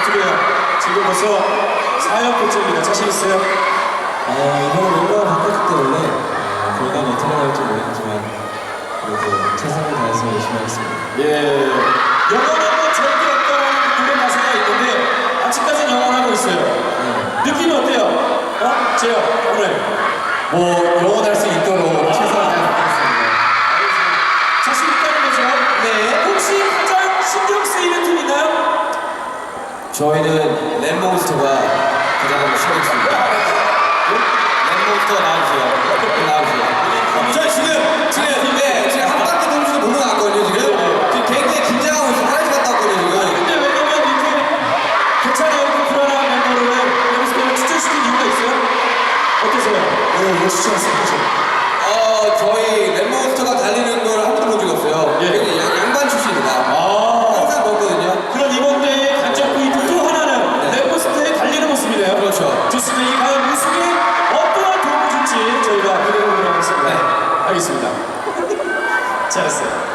어떻게요? 지금 벌써 4연패째입니다. 자신 있어요? 어, 이번에 멤버가 바뀌었기 때문에 어, 결과는 어떻게 나올지 모르겠지만 그래도 최선을 다해서 열심히 하겠습니다. 예. 영원하고 절대없던 노래 가사가 있는데 아직까지는 영원하고 있어요. 네. 느낌이 어때요? 어? 재요 오늘 뭐 영원할 저희는 랩몬스터가 가장 씁니다. 랩몬스터 나와주세요. 나와주세요. 저 지금 지금 네 지금 한 바퀴 돌면서 보고 나왔거든요 지금. 지금 굉장히 긴장하고 있어. 화장실 갔다 왔거든요 지금. 근데 왜냐면 이렇게 괜찮아요 이렇게 불안한 멤버를 여기서 추천시킨 이유가 있어요? 어떠세요? 네, 왜 추천했어요? 저희가 기대해 보도록 하겠습니다. 네. 알겠습니다. 잘했어요.